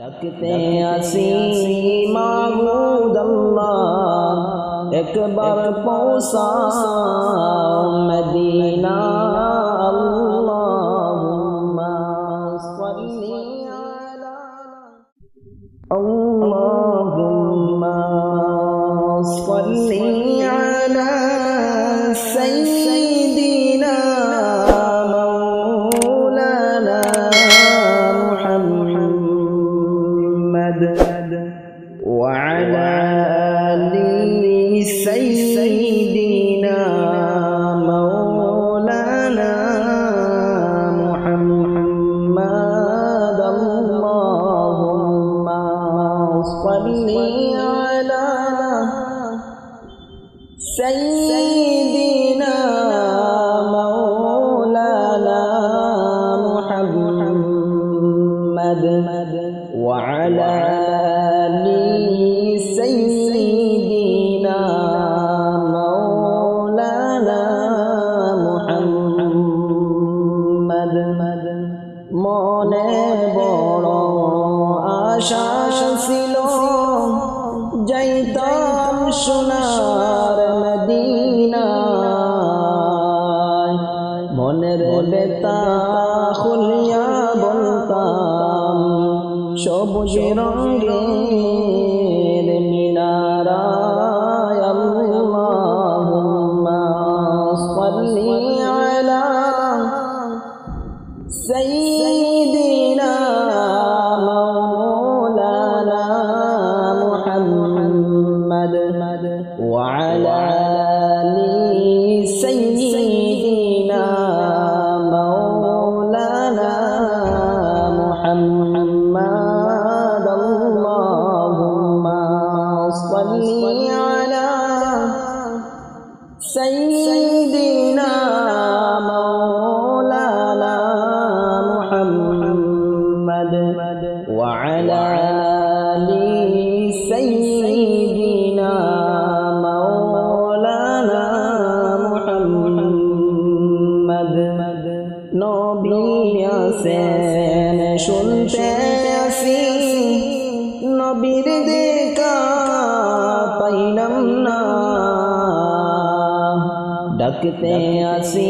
ডাকতে আসি মাহমুদ আল্লাহ একবার পৌঁছা মদিনা আল্লাহুম্মা صل على سيدنا সোনার মদিনা মনের বেতা খুলিয়া বলতাম সবুজ রঙের মিনারায় আল্লাহুম্মা সাল্লি আলা سيدنا على سيدنا مولانا محمد وعلى آل سيدنا مولانا محمد নবী আসেন শুনতে আসি নবীর দেখা ডাকতে আসি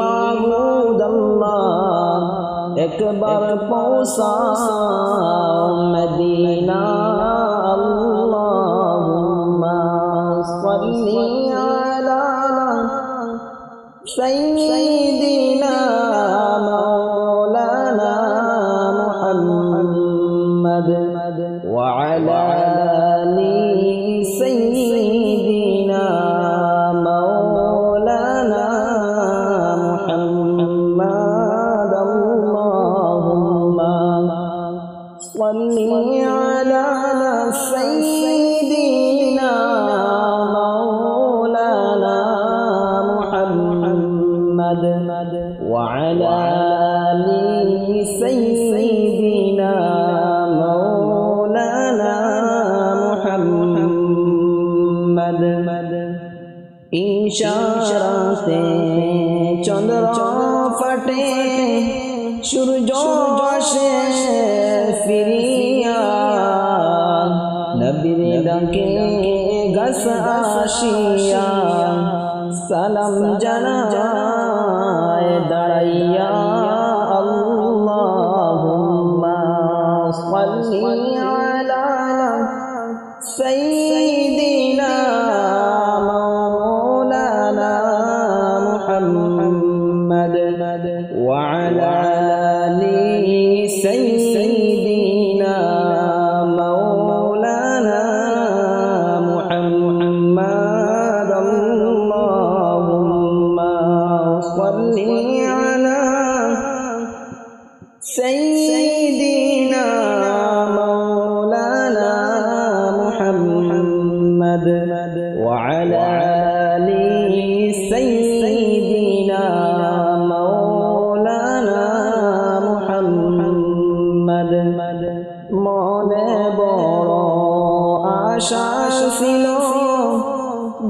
মাহুদ আল্লাহ একবার পৌঁছা মদিনা। আল্লাহুম্মা সাল্লি আলা সাইয়্যিদিনা মাওলানা মুহাম্মদ। ওয়া আলা محمد وعلى آل سيدنا مولانا محمد ইশারাতে চন্দ্র ফাটে সূর্য আসে ফিরিয়া নবীর ডাকে গাছ আসিয়া সালাম জানায় দাঁড়াইয়া আল্লাহুম্মা সাল্লি আলা সাইয়্যিদিনা মাওলানা মুহাম্মদ আশা ছিল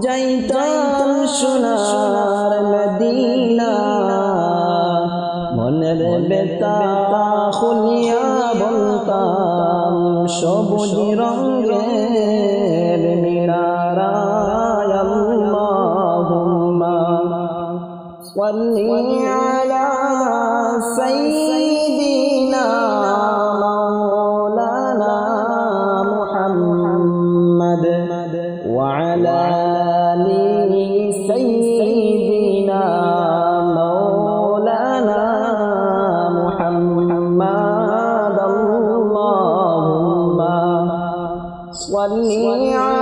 যাইতাম সোনার মদিনা। মনের বেতা খুলিয়া বলতাম, সবুজ রঙের মিনারায় আল্লাহুম্মা সাল্লি আলা সাইয়্যিদিনা صلي على